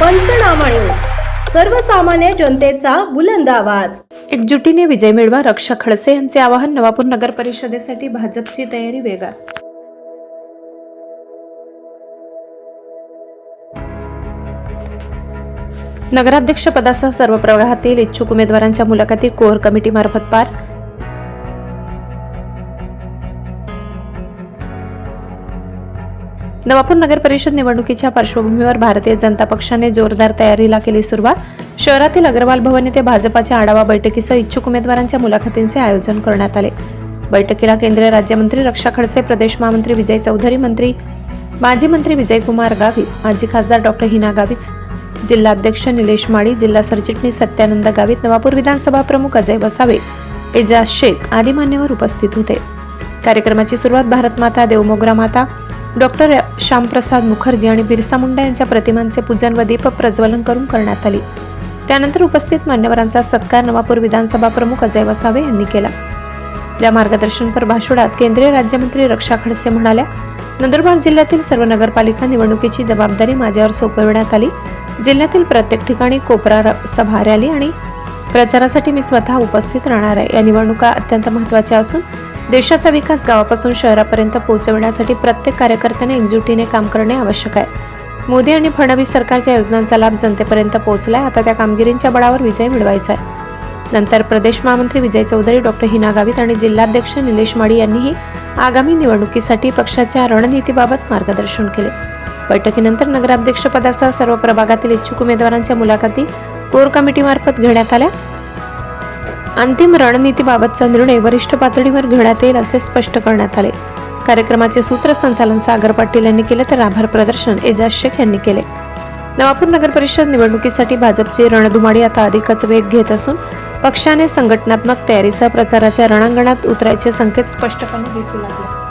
पंचनामा न्यूज. सर्वसामान्य जनतेचा बुलंद आवाज. एकजुटीने विजय मिळवा रक्षा खडसे यांचे आवाहन नवापूर नगर परिषदेसाठी भाजपची तयारी वेगात. नगराध्यक्षपदासह सर्व प्रवाहातील इच्छुक उमेदवारांच्या मुलाखती कोर कमिटीमार्फत पार नवापूर नगर परिषद निवडणुकीच्या पार्श्वभूमीवर भारतीय जनता पक्षाने जोरदार तयारीला केली सुरुवात. शहरातील अग्रवाल भवन येथे भाजपाच्या आढावा बैठकीसह इच्छुक उमेदवारांच्या मुलाखतींचे आयोजन करण्यात आले. बैठकीला केंद्रीय राज्यमंत्री रक्षा खडसे प्रदेश महामंत्री विजय चौधरी मंत्री माजी मंत्री विजयकुमार गावित माजी खासदार डॉक्टर हिना गावित जिल्हाध्यक्ष निलेश माळी जिल्हा सरचिटणीस सत्यानंद गावित नवापूर विधानसभा प्रमुख अजय वसावे एजाज शेख आदी मान्यवर उपस्थित होते. कार्यक्रमाची सुरुवात भारत माता देवमोगरा माता डॉक्टर श्यामप्रसाद मुखर्जी आणि बिरसा मुंडा यांच्या प्रतिमांचे पूजन व दीप प्रज्वलन करून करण्यात आली. त्यानंतर उपस्थित मान्यवरांचा सत्कार नवापूर विधानसभा प्रमुख अजय वसावे यांनी केला. या मार्गदर्शनपर भाषणात केंद्रीय राज्यमंत्री रक्षा खडसे म्हणाल्या नंदुरबार जिल्ह्यातील सर्व नगरपालिका निवडणुकीची जबाबदारी माझ्यावर सोपविण्यात आली. जिल्ह्यातील प्रत्येक ठिकाणी कोपरा र- सभा रॅली आणि प्रचारासाठी मी स्वतः उपस्थित राहणार आहे. या निवडणुका अत्यंत महत्त्वाच्या असून देशाचा विकास गावापासून शहरापर्यंत पोहोचविण्यासाठी प्रत्येक कार्यकर्त्याने एकजुटीने काम करणे आवश्यक आहे. मोदी आणि फडणवीस सरकारच्या योजनांचा लाभ जनतेपर्यंत पोहोचलाय. आता त्या कामगिरींच्या बळावर विजय मिळवायचा आहे. नंतर प्रदेश महामंत्री विजय चौधरी डॉक्टर हिना गावित आणि जिल्हाध्यक्ष निलेश माळी यांनीही आगामी निवडणुकीसाठी पक्षाच्या रणनीतीबाबत मार्गदर्शन केले. बैठकीनंतर नगराध्यक्षपदासह सर्व प्रभागातील इच्छुक उमेदवारांच्या मुलाखती कोर कमिटीमार्फत घेण्यात आल्या. अंतिम रणनीतीबाबतचा निर्णय वरिष्ठ पातळीवर घेण्यात येईल असे स्पष्ट करण्यात आले. कार्यक्रमाचे सूत्रसंचालन सागर पाटील यांनी केले तर आभार प्रदर्शन एजाज शेख यांनी केले. नवापूर नगर परिषद निवडणुकीसाठी भाजपची रणधुमाडी आता अधिकच वेग घेत असून पक्षाने संघटनात्मक तयारीसह प्रचाराच्या रणांगणात उतरायचे संकेत स्पष्टपणे दिसू लागले.